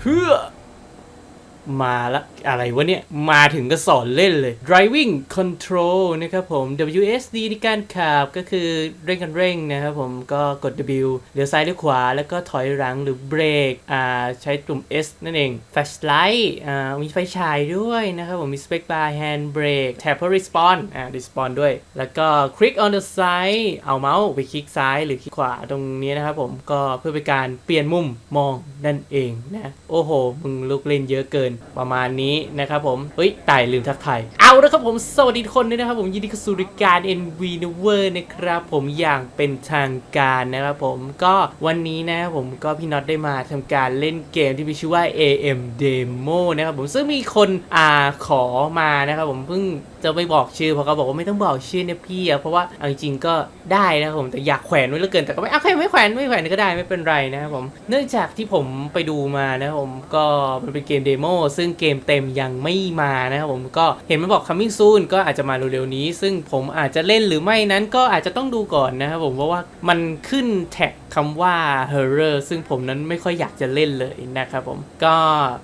เฮือ มาละอะไรวะเนี่ย มาถึงก็สอนเล่นเลย driving control นะครับผม WSD ในการขับก็คือเร่งกันเร่งนะครับผมก็กด W เลี้ยวซ้ายเลี้ยวขวา แล้วก็ถอยหลังหรือเบรกอ่าใช้ปุ่ม S นั่นเอง flashlight อ่ามีไฟฉายด้วยนะครับผมมี space bar hand brake tap for respawn อ่า respawn ด้วย แล้วก็ click on the side เอาเมาส์ไปคลิกซ้ายหรือคลิกขวาตรงนี้นะครับผมก็เพื่อเป็นการเปลี่ยนมุมมองนั่นเองนะโอ้โหมึงลูกเล่นเยอะเกินประมาณนี้นะครับผม เฮ้ยตายลืมทักทายเอาละครับผมสวัสดีทุกคนด้วยนะครับผมยินดีกับสู่รายการ NV n e v e r นะครับผมอย่างเป็นทางการนะครับผมก็วันนี้นะครับผมก็พี่น็อตได้มาทำการเล่นเกมที่มีชื่อว่า AM Demo นะครับผมซึ่งมีคนอ่าขอมานะครับผมเพิ่ง จะไม่บอกชื่อเพราะเขาบอกว่าไม่ต้องบอกชื่อนะพี่อะเพราะว่าเอาจริงๆก็ได้นะผมแต่อยากแขวนไว้เหลือเกินแต่ก็ไม่เอาใคไม่แขวนไม่แขวนก็ได้ไม่เป็นไรนะครับผม เนื่องจากที่ผมไปดูมานะครับผมก็มันเป็นเกมเดโมซึ่งเกมเต็มยังไม่มานะครับผมก็เห็นมันบอก coming soon ก็อาจจะมาเร็วๆนี้ ซึ่งผมอาจจะเล่นหรือไม่นั้นก็อาจจะต้องดูก่อนนะครับผมเพราะว่ามันขึ้นแท็กคำว่า horror ซึ่งผมนั้นไม่ค่อยอยากจะเล่นเลยนะครับผมก็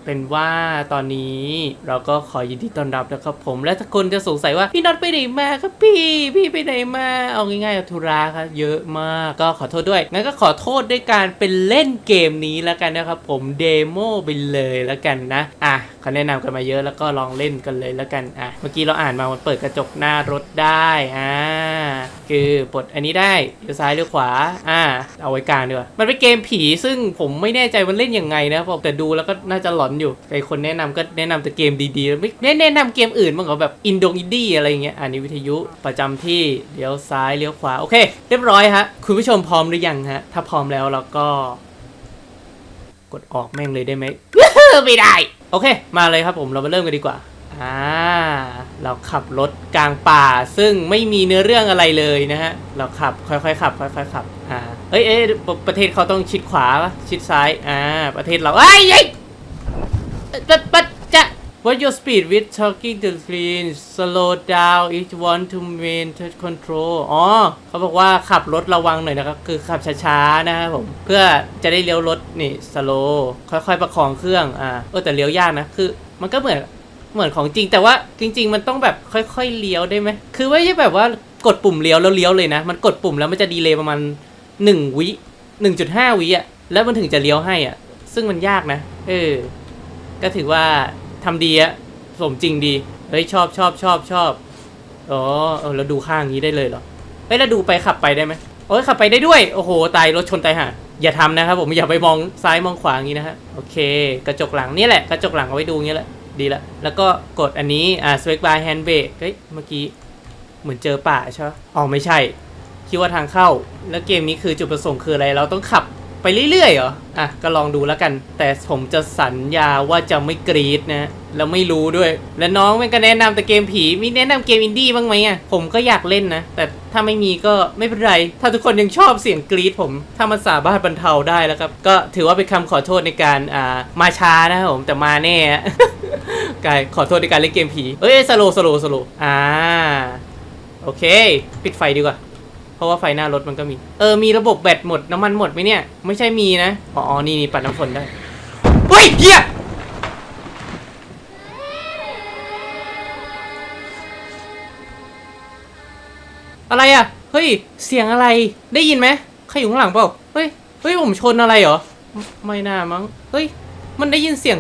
เป็นว่าตอนนี้เราก็ขอยินดีต้อนรับนะครับผมและถ้าคนจะสงสัยว่าพี่น็อตไปไหนมาครับพี่พี่ไปไหนมา เอาง่ายๆธุระครับเยอะมากก็ขอโทษด้วยงั้นก็ขอโทษด้วยการเป็นเล่นเกมนี้แล้วกันนะครับผมเดโมไปเลยแล้วกันนะอะเขาแนะนำกันมาเยอะแล้วก็ลองเล่นกันเลยแล้วกันอะเมื่อกี้เราอ่านมามันเปิดกระจกหน้ารถได้อ่าคือปลดอันนี้ได้เลี้ยวซ้ายเลี้ยวขวาอ่าเอาไว้กลางดีกว่ามันเป็นเกมผีซึ่งผมไม่แน่ใจมันเล่นยังไงนะผมแต่ดูแล้วก็น่าจะหลอนอยู่ไอคนแนะนำก็แนะนำแต่เกมดีๆไม่แนะนำเกมอื่นบ้างเหรอแบบอินดอินดี้อะไรเงี้ยอันนี้วิทยุประจำที่เลี้ยวซ้ายเลี้ยวขวา โอเค เรียบร้อยฮะ คุณผู้ชมพร้อมหรือยังฮะ ถ้าพร้อมแล้วเราก็ กดออกแม่งเลยได้ไหมไม่ได้ โอเค มาเลยครับผมเรามาเริ่มกันดีกว่าอ่าเราขับรถกลางป่า ซึ่งไม่มีเนื้อเรื่องอะไรเลยนะฮะ เราขับค่อยๆขับ ค่อยๆขับอ่าเอ้ยเอ้ยประประเทศเขาต้องชิดขวาชิดซ้ายอ่าประเทศเราเอ้ยเอ้ยปัดปัด What your speed with talking to screen slow down if you want to maintain control อ๋อเขาบอกว่าขับรถระวังหน่อยนะครับ คือขับช้าๆนะครับผม เพื่อจะได้เลี้ยวรถนี่ slow ค่อยๆประคองเครื่อง อ่าเออแต่เลี้ยวยากนะ คือ มันก็เหมือนเหมือนของจริง แต่ว่าจริง ๆ มันต้องแบบค่อยๆเลี้ยวได้ไหม คือไม่ใช่แบบว่ากดปุ่มเลี้ยวแล้วเลี้ยวเลยนะ มันกดปุ่มแล้วมันจะดีเลย์ประมาณ1วิ1.5วิอะ แล้วมันถึงจะเลี้ยวให้อะ ซึ่งมันยากนะ เออ ก็ถือว่า ทำดีอะสมจริงดี เฮ้ยชอบชอบชอบชอบอ๋อเออเราดูข้างนี้ได้เลยเหรอเฮ้ยเราดูไปขับไปได้ไหมโอ้ยขับไปได้ด้วยโอ้โหตายรถชนตายห่าอย่าทำนะครับผมอย่าไปมองซ้ายมองขวาอย่างนี้นะฮะโอเค กระจกหลังนี่แหละกระจกหลังเอาไว้ดูอย่างนี้แหละดีละแล้วก็กดอันนี้อ่า switch by hand brake เฮ้ยเมื่อกี้เหมือนเจอป่าใช่ไหมอ๋อไม่ใช่ คิดว่าทางเข้า แล้วเกมนี้คือจุดประสงค์คืออะไร เราต้องขับ ไปเรื่อยๆเหรอ อะ ก็ลองดูแล้วกัน แต่ผมจะสัญญาว่าจะไม่กรีดนะ แล้วไม่รู้ด้วย และน้องมันก็แนะนำแต่เกมผี มีแนะนำเกมอินดี้บ้างไหมอะ ผมก็อยากเล่นนะ แต่ถ้าไม่มีก็ไม่เป็นไร ถ้าทุกคนยังชอบเสียงกรีดผม ถ้ามันสามารถบรรเทาได้แล้วครับ ก็ถือว่าเป็นคำขอโทษในการ อ่า มาช้านะครับผม แต่มาแน่อะกายขอโทษในการเล่นเกมผี เอ้ยสโลสโลสโลอ่า โอเค ปิดไฟดีกว่า เพราะว่าไฟหน้ารถมันก็มี เออ มีระบบแบตหมดน้ำมันหมดไหมเนี่ย ไม่ใช่มีนะ อ๋อ นี่นี่ปัดน้ำฝนได้เฮ้ยเฮียอะไรอะ เฮ้ย เสียงอะไร ได้ยินไหมใครอยู่ข้างหลังเปล่า เฮ้ย เฮ้ย ผมชนอะไรเหรอ ไม่น่ามั้ง เฮ้ย มันได้ยินเสียง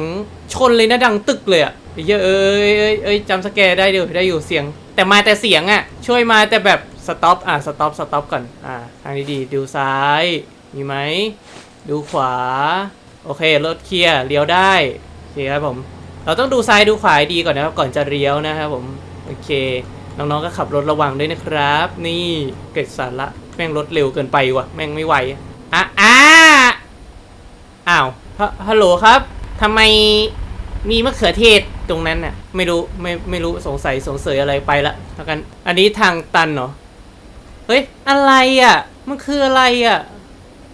ชนเลยนะดังตึกเลยอะเยเอ้ยเอ้ยเอ้ยจำสแกได้เดี๋ยวได้อยู่เสียง แต่มาแต่เสียงอะช่วยมาแต่แบบ สต็อปอะสต็อปสต็อปก่อนอะทางนี้ดีดูซ้ายมีไหมดูขวา โอเครถเคลียร์เลี้ยวได้โอเคครับผมเราต้องดูซ้ายดูขวาดีก่อนนะครับ ก่อนจะเลี้ยวนะครับผมโอเคน้องๆก็ขับรถระวังด้วยนะครับ นี่เกิดสาระแม่งรถเร็วเกินไปว่ะแม่งไม่ไหวอะอะอ้าวฮัลโหลครับทำไมมีมะเขือเทศตรงนั้นน่ะไม่รู้ไม่ไม่รู้สงสัยสงสัยอะไรไปละแล้วกันอันนี้ทางตันเหรอ เฮ้ย อะไรอะ มันคืออะไรอะ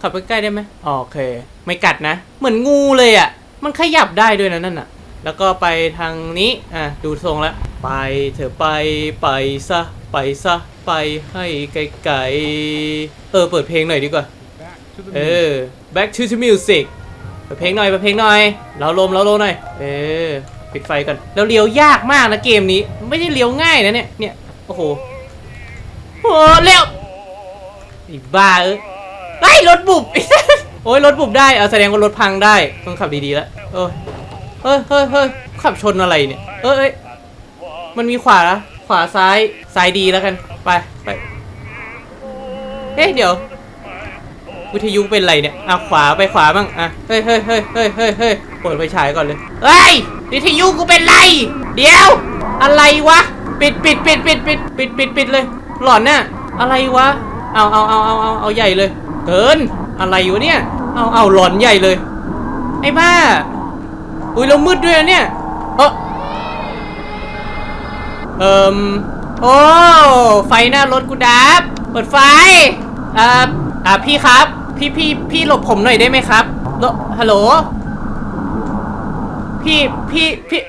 ขับไปใกล้ได้ไหมโอเค ไม่กัดนะ เหมือนงูเลยอะ มันขยับได้ด้วยนะนั่นน่ะ แล้วก็ไปทางนี้ อะ ดูทรงแล้ว ไปเถอะไป ไปซะ ไปซะ ไปให้ไกลๆ เออ เปิดเพลงหน่อยดีกว่า เออ back to the music เปิดเพลงหน่อยเปิดเพลงหน่อย เราลมเราลมหน่อย เออ ปิดไฟก่อน แล้วเลี้ยวยากมากนะเกมนี้ ไม่ใช่เลี้ยวง่ายนะเนี่ย เนี่ย โอ้โห โอ้เร็วไอ้บ้าเอ้ยไอ้ยรถบุบ โอ้ยรถบุบได้เอาแสดงว่ารถพังได้ ต้องขับดีๆแล้วเออเฮ้ยเฮ้ยเฮ้ยขับชนอะไรเนี่ยเอ้ยเอ้ยมันมีขวาละขวาซ้ายซ้ายดีแล้วกันไปไปเอ๊ะเดี๋ยว วิทยุเป็นไรเนี่ยอะขวาไปขวาบ้างอะเฮ้ยเฮ้ยเฮ้ยเฮ้ยเฮ้ยเฮ้ยเปิดไฟฉายก่อนเลยเฮ้ยวิทยุกูเป็นไร เดี๋ยว อะไรวะ ปิดปิดปิดปิดปิดปิดปิดปิดเลย หลอนน่ะอะไรวะ เอาเอาเอาเอาเอาเอาใหญ่เลย เกิน อะไรวะเนี่ย เอาเอาหลอนใหญ่เลย ไอ้บ้า อุ้ยเรามืดด้วยเนี่ย เออเอิมโอ้ ไฟหน้ารถกูดับ เปิดไฟ อ่า อ่าพี่ครับ พี่พี่พี่หลบผมหน่อยได้ไหมครับโลฮัลโหล พี่พี่พี่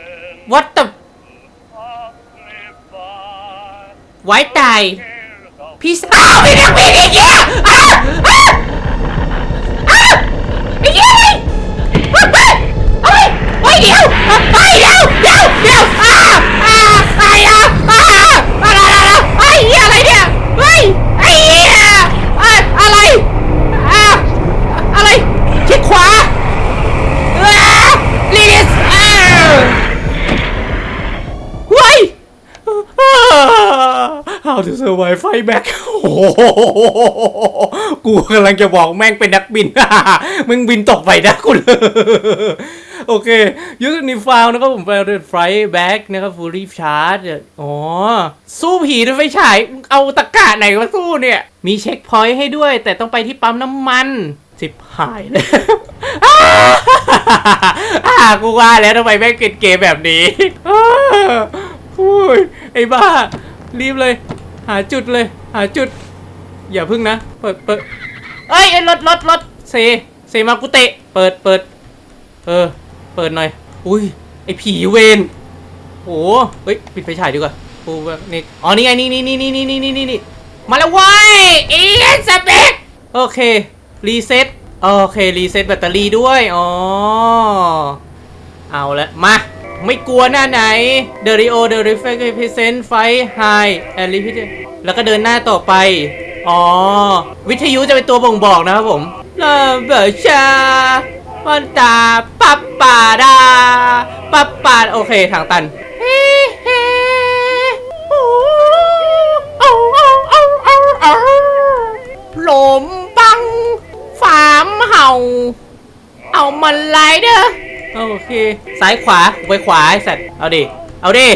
what the ไว้ตายพี่สาวมีนักบินอีกแล้วอ้าวอ้าวอ้าวไอ้เหี้ยเฮ้ยเฮ้ยเดี๋ยวเฮ้ยเดี๋ยวเดี๋ยวเดี๋ยวอ้าวอ้าวอ้อ้าวอ้าวอะไรอะไรไอ้เหี้ยอะไรเนี่ยเฮ้ยไอ้เหี้ยอะไรอ้าวอะไรชิดขวาอ้าวลิสอ้าวเฮ้ย How to survive fight back โอ้โหกูกำลังจะบอกแม่งเป็นนักบิน มึงบินตกไปนะกูเลยโอเคยูสนิฟาวนะครับผมไปเดินไฟแบ็กนะครับฟูรีชาร์จอ๋อ สู้ผีด้วยไฟฉาย เอาตะกะไหนมาสู้เนี่ย มีเช็คพอยต์ให้ด้วย แต่ต้องไปที่ปั๊มน้ำมันสิบหายเลยอ่ากูว่าแล้วทำไมแม่งเกิดเกมแบบนี้อ้ย ไอ้บ้า รีบเลย หาจุดเลย หาจุด อย่าพึ่งนะ เปิดเปิดเอ้ยไอ้รถรถรถเซเซมากุเตะ เปิดเปิด เออ เปิดหน่อย อุ้ย ไอ้ผีเวนโอ้เฮ้ย ปิดไฟฉายดีกว่ากูแบบนี่ อ๋อ นี่ไง นี่นี่นี่นี่นี่นี่นี่นี่มาแล้วเว้ยเอ็นสเปกโอเค รีเซ็ต โอเค รีเซ็ตแบตเตอรี่ด้วย อ๋อ เอาละ มา ไม่กลัวหน้าไหน The Rio The Reflect Represent Fight High and Repeat แล้วก็เดินหน้าต่อไป อ๋อ วิทยุจะเป็นตัวบ่งบอกนะครับผมลาเบอร์ชามันตาปับป่าดาปับป่าโอเคทางตันหลมปังฟามเห่า เอามันไล่เด้อ โอเค ซ้ายขวาไปขวาไอ้สัตว์เอาดิ เอาดิ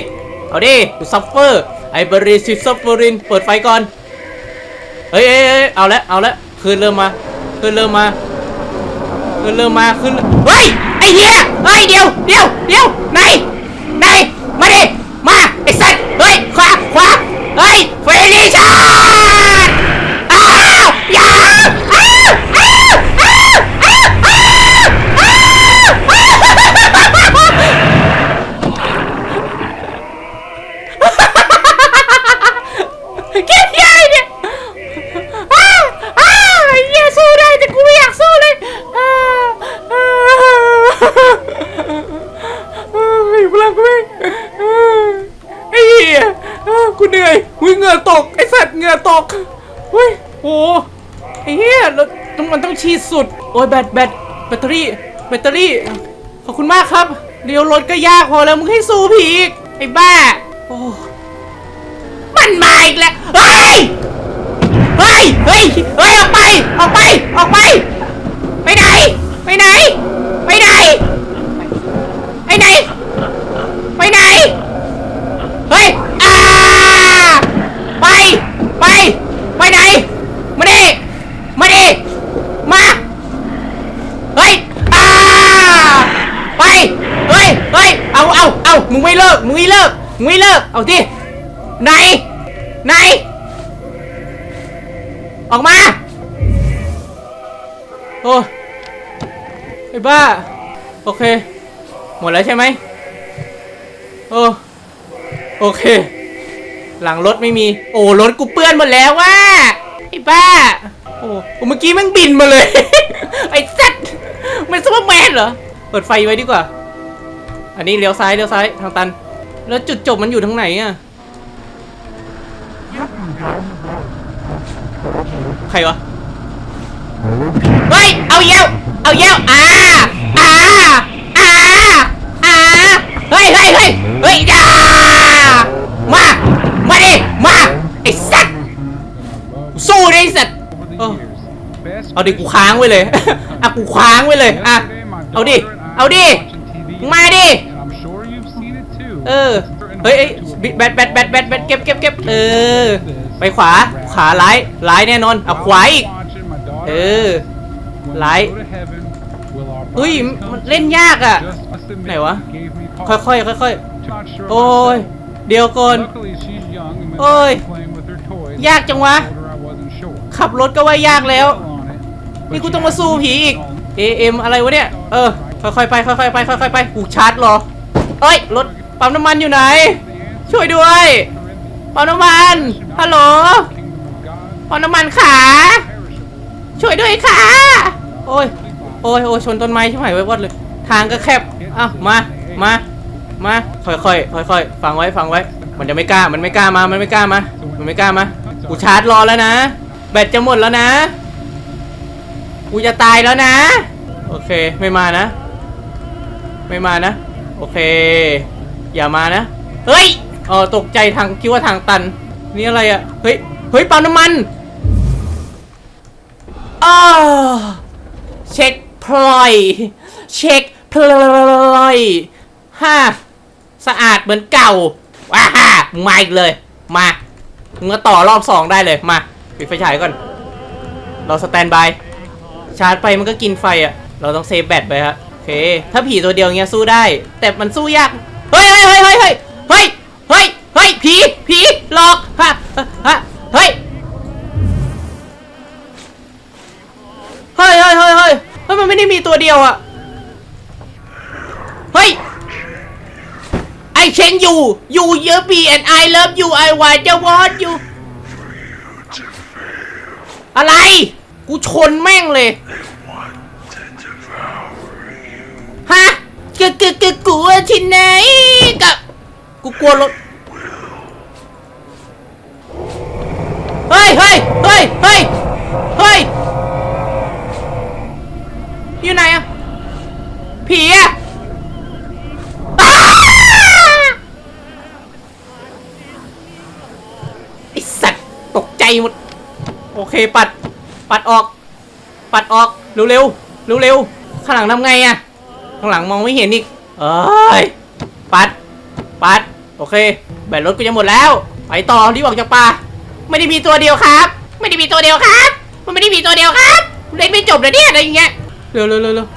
เอาดิกูซัฟเฟอร์ ไอ้บริสิซัฟเฟอริน เปิดไฟก่อน เฮ้ยเฮ้ยเฮ้ยเอาละ เอาละคืนเริ่มมาคืนเริ่มมาคืนเริ่มมาคืนเฮ้ย ไอ้เหี้ย เฮ้ย เดี๋ยว เดี๋ยว เดี๋ยวไหนไหนมาดิ มา ไอ้สัตว์ เฮ้ย ขวา ขวา เฮ้ยเฟรนิชาร์ดอ้าวอย่าอ้าวอ้าวอ้าวอ้าวอ้าวอ้าว เก็บยายเนี่ยอ้าวอ้าวไอ้เหี้ยสู้ได้แต่กูไม่อยากสู้เลยอ้าวอ้าวอ้าวไอ้พลังกูไม่อ้าวไอ้เหี้ยอ้าวกูเหนื่อยหุ้ยเหงื่อตกไอ้สัตว์เหงื่อตกเฮ้ยโหไอ้เหี้ยแล้ว ต้องมันต้องฉีดสุด โอ้ยแบตแบตแบตเตอรี่ แบตเตอรี่ ขอบคุณมากครับ เลี้ยวรถก็ยากพอแล้วมึงให้สู้ผีอีก ไอ้บ้า โอ้ มันมาอีกแล้ว เฮ้ย เฮ้ย เฮ้ย เฮ้ย ออกไป ออกไป ออกไป ไปไหน ไปไหน ไปไหน ไปไหน ไปไหน เฮ้ย อ่า ไป ไป ไปไหน มาดิ เอาเอาเอามึงไม่เลิก มึงไม่เลิก มึงไม่เลิก เอาดิไหน ไหน ออกมา โอ้ไอ้บ้า โอเค หมดแล้วใช่ไหมโอ้โอเค หลังรถไม่มี โอ้รถกูเปื้อนหมดแล้วว่าไอ้บ้า โอ้เมื่อกี้มันบินมาเลย ไอ้สัตว์มันซูเปอร์แมนเหรอ เปิดไฟไว้ดีกว่า อันนี้เลี้ยวซ้ายเลี้ยวซ้ายทางตัน แล้วจุดจบมันอยู่ทางไหนอะใครวะเฮ้ยเอาเยี่ยวเอาเยี่ยวอ่าอ่าอ่าอ่าเฮ้ยเฮ้ยเฮ้ยเฮ้ยจ้ามามาดิมาไอ้สัตว์สู้ไอ้สัตว์เอาดิกูค้างไว้เลยอะกูค้างไว้เลยอะเอาดิเอาดิ มาดิ เออ เฮ้ยเอ้ยแบตแบตแบตแบตแบตเก็บเก็บเก็บเออ ไปขวา ขวาร้ายร้ายแน่นอนเอาขวาอีก เออไลท์เฮ้ย มันเล่นยากอะ ไหนวะ ค่อยๆค่อยๆโอ้ย เดี๋ยวก่อน โอ้ย ยากจังวะ ขับรถก็ว่ายากแล้ว นี่กูต้องมาสู้ผีอีก AM อะไรวะเนี่ย เออ ค่อยๆไปค่อยๆไปค่อยๆไปกูชาร์จรอเอ้ยรถปั๊มน้ำมันอยู่ไหน ช่วยด้วยปั๊มน้ำมันฮัลโหลปั๊มน้ำมันขาช่วยด้วยค่ะโอ้ยโอ้ยโอ้ยชนต้นไม้ช่ไหมไว้วอดเลย ทางก็แคบอ้าวมามามาค่อยๆค่อยๆฟังไว้ฟังไว้ มันจะไม่กล้ามันไม่กล้ามามันไม่กล้ามามันไม่กล้ามากูชาร์จรอแล้วนะ แบตจะหมดแล้วนะกูจะตายแล้วนะ โอเคไม่มานะ ไม่มานะ โอเค อย่ามานะ เฮ้ยอ๋อตกใจทางคิดว่าทางตัน นี่อะไรอะเฮ้ย เฮ้ยปั๊มน้ำมันอ้าเช็คพลอย เช็คพลอยฮ่าสะอาดเหมือนเก่า ว้าฮ่ามาอีกเลย มามึงมาต่อรอบสองได้เลย มา ปิดไฟฉายก่อน เราสแตนบาย ชาร์จไปมันก็กินไฟอะเราต้องเซฟแบตไปฮะ เค ถ้าผีตัวเดียวเงี้ยสู้ได้ แต่มันสู้ยาก เฮ้ยเฮ้ยเฮ้ยเฮ้ยเฮ้ยเฮ้ยเฮ้ยผี ผี หลอกฮะฮะเฮ้ย เฮ้ยเฮ้ยเฮ้ยเฮ้ยเฮ้ยมันไม่ได้มีตัวเดียวอะเฮ้ย I change you you love me and I love you I want to want you อะไร กูชนแม่งเลย ฮะกึกกึกกึกกลัวที่ไหนกับกูกลัวรถเฮ้ยเฮ้ยเฮ้ยเฮ้ยเฮ้ยอยู่ไหนอะผีอะอ้าไอสัตว์ตกใจหมด โอเคปัด ปัดออก ปัดออก เร็วเร็วเร็วเร็วข้างหลังทำไงอะ ข้างหลังมองไม่เห็นอีก เอ้ย ปัด ปัด โอเค แบตรถกูจะหมดแล้ว ไปต่อรีบอกจากป่า ไม่ได้มีตัวเดียวครับ ไม่ได้มีตัวเดียวครับ มันไม่ได้มีตัวเดียวครับ เล่นไม่จบเลยเนี่ยอะไรอย่างเงี้ย เร็วเร็วเร็วเร็ว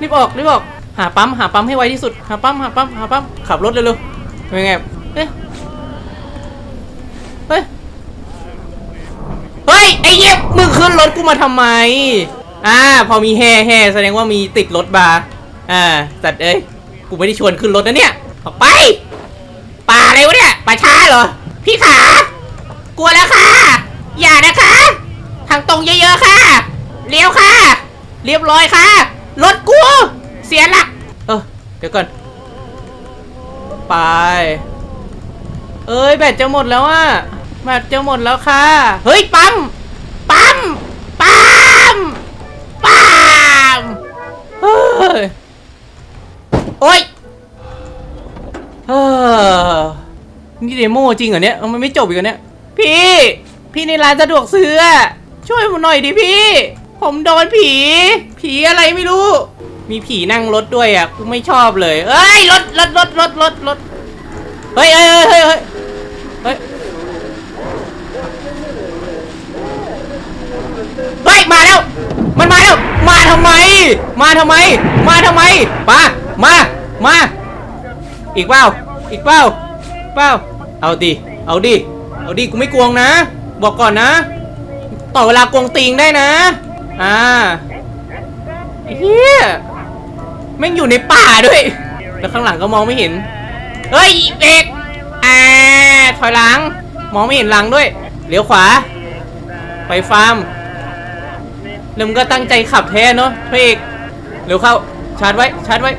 รีบออกรีบออก หาปั๊มหาปั๊มให้ไวที่สุด หาปั๊มหาปั๊มหาปั๊ม ขับรถเร็วๆเป็นไงเฮ้ย เฮ้ยเฮ้ยไอ้เหี้ยมึงขึ้นรถกูมาทำไม อ่าพอมีแห่แห่แสดงว่ามีติดรถบาร์อ่าสัตว์เอ้ยกูไม่ได้ชวนขึ้นรถนะเนี่ยออกไป ป่าอะไรวะเนี่ยป่าช้าเหรอ พี่ขากลัวแล้วค่ะ อย่านะคะ ทางตรงเยอะๆค่ะเลี้ยวค่ะ เรียบร้อยค่ะ รถกู เสียหลัก เออเดี๋ยวก่อนไป เอ้ยแบตจะหมดแล้วอะแบตจะหมดแล้วค่ะ เฮ้ยปั๊มปั๊ม อ๊ยเออนี่เดโมจริงเหรอเนี่ยมันไม่จบอีกเหรอเนี่ยพี่ พี่ในร้านสะดวกซื้อช่วยผมหน่อยดิพี่ ผมโดนผี ผีอะไรไม่รู้ มีผีนั่งรถด้วยอะกูไม่ชอบเลยเอ้ยรถรถรถรถรถรถเฮ้ยเฮ้ยเฮ้ยเฮ้ยเฮ้ยเฮ้ยมาแล้ว มันมาแล้ว มาทำไม มาทำไม มาทำไมมา มา มา อีกเปล่า อีกเปล่า เปล่า เอาดิ เอาดิ เอาดิ กูไม่กวงนะ บอกก่อนนะ ต่อเวลากวงติงได้นะ อ่าเฮียแม่งอยู่ในป่าด้วย แล้วข้างหลังก็มองไม่เห็น เฮ้ยเบรกอ่าถอยหลัง มองไม่เห็นหลังด้วย เลี้ยวขวา ไปฟาร์มแล้วมึงก็ตั้งใจขับแท้เนาะพระเอกเร็วเข้า ชาร์จไว้ ชาร์จไว้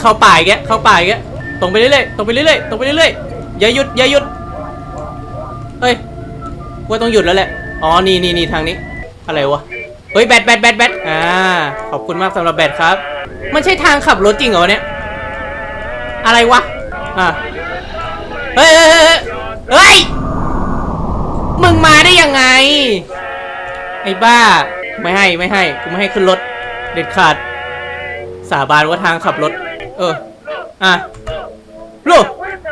เข้าป่าอีกแกเข้าป่าอีกแกตรงไปเรื่อยๆตรงไปเรื่อยๆตรงไปเรื่อยๆอย่าหยุดอย่าหยุดเฮ้ยว่าต้องหยุดแล้วแหละอ๋อนี่นี่นี่ทางนี้ อะไรวะเฮ้ยแบตแบตแบตแบตอ่าขอบคุณมากสำหรับแบตครับ มันใช่ทางขับรถจริงเหรอเนี่ยอะไรวะอะเฮ้ยเฮ้ยเฮ้ยเฮ้ยมึงมาได้ยังไง ไอ้บ้า ไม่ให้ไม่ให้กูไม่ให้ขึ้นรถ เด็ดขาด สาบานว่าทางขับรถ เออ อะโล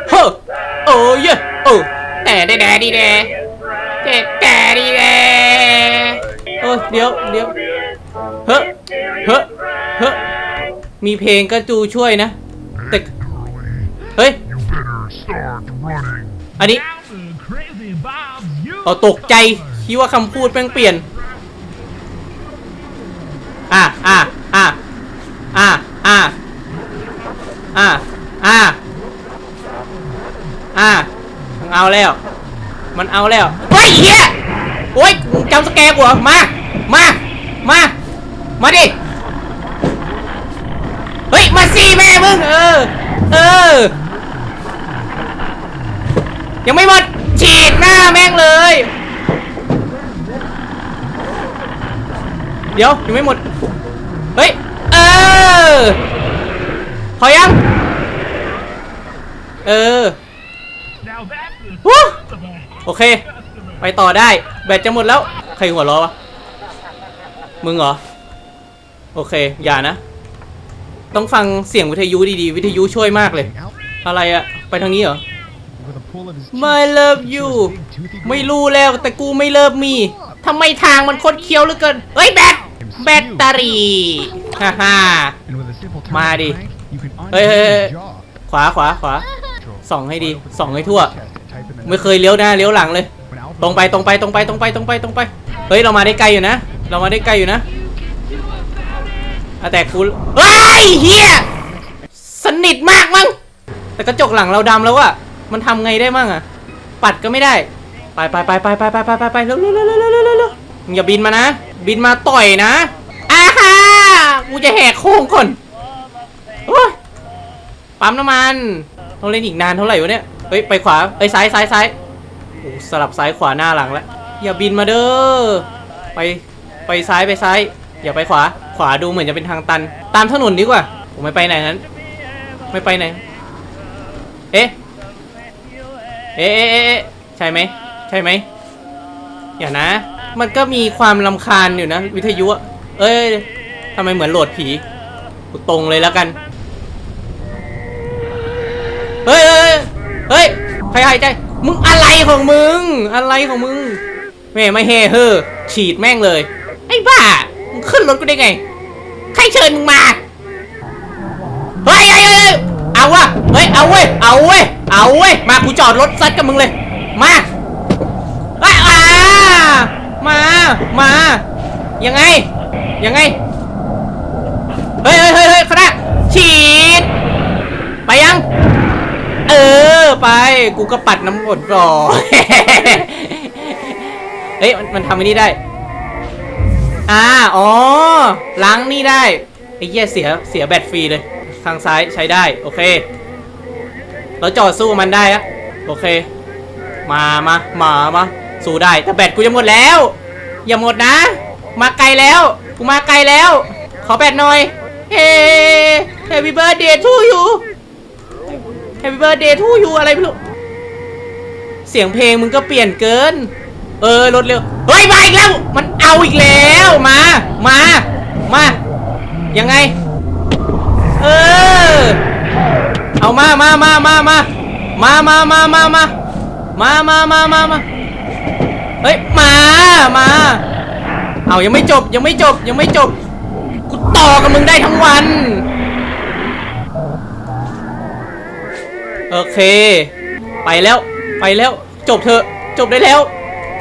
เฮ้อโอ้ยโอ้แต่แดแดดีแดแดแดดีแดโอ้เดี๋ยวเดี๋ยวเฮ้อเฮ้อเฮ้อมีเพลงก็จูช่วยนะแต่เฮ้ยอันนี้เอาตกใจคิดว่าคำพูดแม่งเปลี่ยน อะอะอะอะอะ อะอะอะมันเอาแล้ว มันเอาแล้วเฮ้ยเฮียโอ้ยจำสแกร์กูเหรอมา มา มา มาดิ เฮ้ย มาสิแม่มึง เออ เออ ยังไม่หมด ฉีดหน้าแม่งเลย เดี๋ยว ยังไม่หมด เฮ้ย เออ พอยัง เออ now that's the วู้ customer. โอเค ไปต่อได้ แบตจะหมดแล้ว ใครหัวเราะวะ มึงเหรอ โอเค อย่านะ ต้องฟังเสียงวิทยุดีๆ วิทยุช่วยมากเลย อะไรอะ ไปทางนี้เหรอ With a pull of his My love you ไม่รู้แล้วแต่กูไม่เลิฟมีทำไมทางมันคดเคี้ยวเหลือเกิน เฮ้ยแบตแบตเตอรี่ฮ่าฮ่า And with a simple turn มา of the ดิ crank, you can เฮ้ย unhitch เฮ้ยเฮ้ย his jaw. ขวาขวาขวา Control. ส่องให้ดี Right over ส่องให้ the ทั่ว chest and type in the ไม่เคยเลี้ยวหน้าเลี้ยวหลังเลย When Alpha ตรงไปตรงไปตรงไปตรงไปตรงไปตรงไป เฮ้ยเรามาได้ไกลอยู่นะ เรามาได้ไกลอยู่นะอะแต่กูเฮ้ยเฮียสนิทมากมั้งแต่กระจกหลังเราดำแล้วอะมันทำไงได้มั่งอะปัดก็ไม่ได้ ไปไปไปไปไปไปไปไปไปเร็วเร็วเร็วเร็วเร็วเร็วเร็วเร็วมึงอย่าบินมานะ บินมาต่อยนะอ้าฮ่ากูจะแหกโค้งก่อนโอ้ย ปั๊มน้ำมันต้องเล่นอีกนานเท่าไหร่วะเนี่ยเฮ้ยไปขวาเอ้ยซ้ายซ้ายซ้ายโอ้สลับซ้ายขวาหน้าหลังแล้วอย่าบินมาเด้อไปไปซ้ายไปซ้าย อย่าไปขวาขวาดูเหมือนจะเป็นทางตัน ตามถนนดีกว่า ผมไม่ไปไหนนั้น ไม่ไปไหน เอ๊ะเอ๊ะเอ๊ะใช่ไหมใช่ไหมอย่านะ มันก็มีความลำคาญอยู่นะ วิทยุเอ้ยทำไมเหมือนโหลดผีตรงเลยแล้วกัน เฮ้ยใครหายใจ มึงอะไรของมึง อะไรของมึงแม่ไม่เฮ่เฮ้อฉีดแม่งเลย ไอ้บ้า มึงขึ้นรถกูได้ไง ใครเชิญมึงมา เฮ้ยเฮ้ยเฮ้ยเอาวะเฮ้ย เอาเว้ย เอาเว้ย เอาเว้ย มากูจอดรถซัดกับมึงเลย มาเฮ้อามา มา ยังไง ยังไง เฮ้ยเฮ้ยเฮ้ยเฮ้ยคณะฉีด ไปยัง เออไป กูก็ปัดน้ำกรดก่อน เฮ้ยมันมันทำอันนี้ได้ อ่าอ๋อล้างนี่ได้ไอ้เหี้ยเสียเสียแบตฟรีเลย ทางซ้ายใช้ได้ โอเค เราจอดสู้มันได้อะโอเค มามามามาสู้ได้ แต่แบตกูจะหมดแล้ว อย่าหมดนะ มาไกลแล้ว กูมาไกลแล้ว ขอแบตหน่อย เฮ้ Happy birthday to you Happy birthday to you อะไรไม่รู้ เสียงเพลงมึงก็เปลี่ยนเกิน เออรถเร็ว เฮ้ย มาอีกแล้ว มันเอาอีกแล้ว มา มา มา ยังไง เออ เอามามามามามามามามามามามามามามามาเฮ้ย มา มา เอายังไม่จบยังไม่จบยังไม่จบ กูต่อกับมึงได้ทั้งวัน โอเค ไปแล้วไปแล้วจบเถอะจบได้แล้ว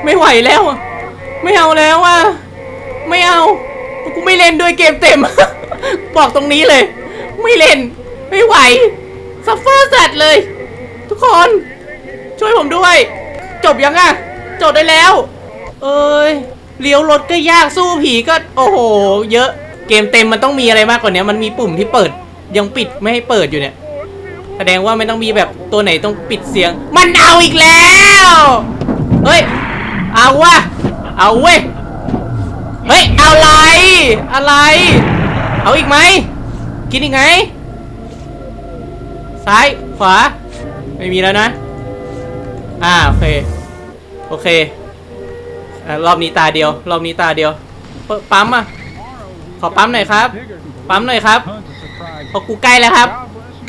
ไม่ไหวแล้ว ไม่เอาแล้วอะไม่เอากูไม่เล่นด้วยเกมเต็ม บอกตรงนี้เลย ไม่เล่น ไม่ไหวซัฟเฟอร์จัดเลย ทุกคน ช่วยผมด้วย จบยังอะ จบได้แล้ว เอ้ยเลี้ยวรถก็ยากสู้ผีก็ โอ้โห เยอะเกมเต็มมันต้องมีอะไรมากกว่านี้มันมีปุ่มที่เปิด ยังปิดไม่ให้เปิดอยู่เนี่ย แสดงว่าไม่ต้องมีแบบตัวไหนต้องปิดเสียง มันเอาอีกแล้ว เฮ้ย เอาวะเอาเว้ย เฮ้ย เอาอะไร อะไร เอาอีกไหม กินอีกไหมซ้าย ขวา ไม่มีแล้วนะ อ่า โอเค โอเคอรอบนี้ตาเดียว รอบนี้ตาเดียวป,ปั๊มอะ ขอปั๊มหน่อยครับ ปั๊มหน่อยครับเพอกูใกล้แล้วครับ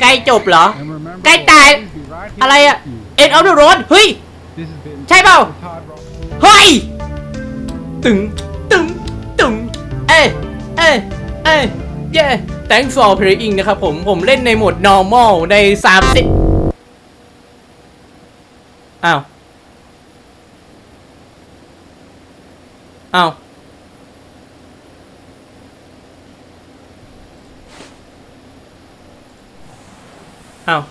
ใกล้จบเหรอ ใกล้ตาย อะไรอะ end of the road เฮ้ย ใช่เปล่า เฮ้ย ตึง ตึง ตึง เอ้ยเอ้ยเอ้ยเย้ thanks for playing นะครับผม ผมเล่นในโหมด normal ใน30อ้าว อ้าว อ้าว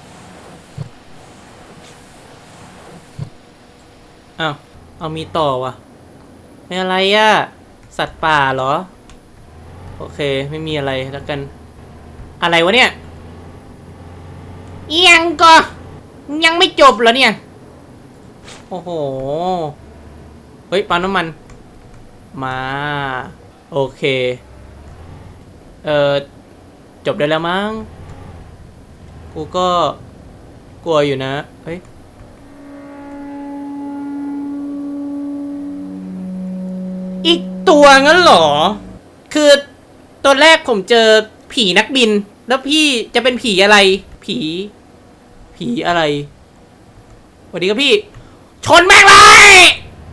อ้าวเอามีต่อว่ะไม่อะไรอะ่ะสัตว์ป่าเหรอ โอเค ไม่มีอะไรแล้วกัน อะไรวะเนี่ยเอียงก็ยังไม่จบเหรอเนี่ย โอ้โห เฮ้ยปั๊มน้ำมัน มา โอเค เอ่อจบได้แล้วมั้ง กูก็กลัวอยู่นะเฮ้ยอีกตัวงั้นเหรอ คือตอนแรกผมเจอผีนักบิน แล้วพี่จะเป็นผีอะไร ผี ผีอะไรสวัสดีครับพี่ ชนแม่งเลย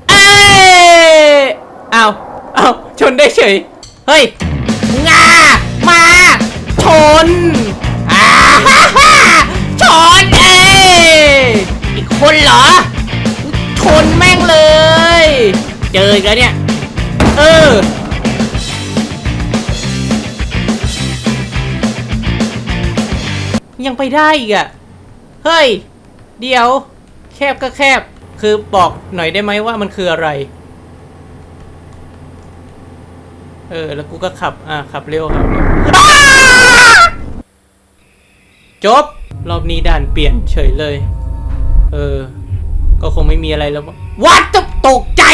เอ้ยเอาเอาชนได้เฉย เฮ้ยงามา ชน ชนเอ้ยอีกคนเหรอ ชนแม่งเลย เจออีกแล้วเนี่ย เออ ยังไปได้อีกอะเฮ้ย เดี๋ยว แคบก็แคบ คือบอกหน่อยได้ไหมว่ามันคืออะไร เออ แล้วกูก็ขับ อะ ขับเร็วครับ จบ รอบนี้ด่านเปลี่ยนเฉยเลย เออ ก็คงไม่มีอะไรแล้ววัดจะตกใจ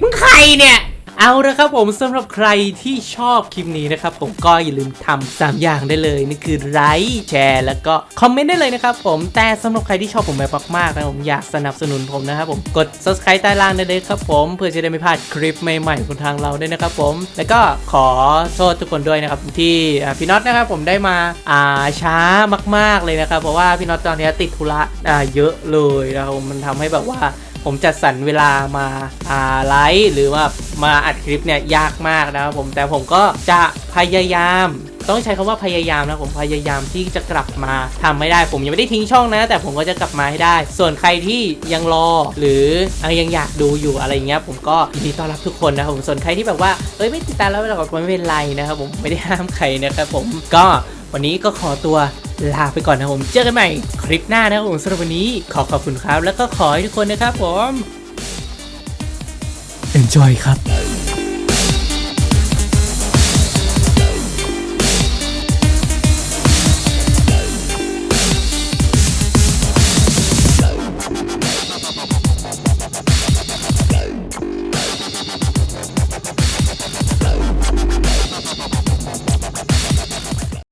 มึงใครเนี่ย เอาละครับผมสำหรับใครที่ชอบคลิปนี้นะครับผมก็อย่าลืมทำสามอย่างได้เลยนั่นคือไลค์แชร์ แล้วก็คอมเมนต์ได้เลยนะครับผมแต่สำหรับใครที่ชอบผมแบบมากๆนะผมอยากสนับสนุนผมนะครับผมกด subscribe ใต้ล่างได้เลยครับผมเพื่อจะได้ไม่พลาดคลิปใหม่ๆของทางเราด้วยนะครับผม แล้วก็ขอโทษทุกคนด้วยนะครับที่พี่น็อตนะครับผมได้มาอ่าช้ามาก ๆเลยนะครับเพราะว่าพี่น็อตตอนนี้ติดธุระอ่าเยอะเลยนะครับมมันทำให้แบบว่า ผมจัดสรรเวลามาอ่าไลฟ์หรือว่ามาอัดคลิปเนี่ยยากมากนะครับผมแต่ผมก็จะพยายามต้องใช้คำว่าพยายามนะผมพยายามที่จะกลับมาทำไม่ได้ ผมยังไม่ได้ทิ้งช่องนะ แต่ผมก็จะกลับมาให้ได้ ส่วนใครที่ยังรอหรืออยังอยากดูอยู่อะไรเงี้ยผมก็ยินดีต้อนรับทุกคนนะครับผมส่วนใครที่แบบว่าเอ้ยไม่ติดตามแล้วเราก็ไม่เป็นไรนะครับผมไม่ได้ห้ามใครนะครับผมก็วันนี้ก็ขอตัว ลาไปก่อนนะผม เจอกันใหม่คลิปหน้านะครับผมสำหรับวันนี้ขอขอบคุณครับ แล้วก็ขอให้ทุกคนนะครับผม enjoy ครับ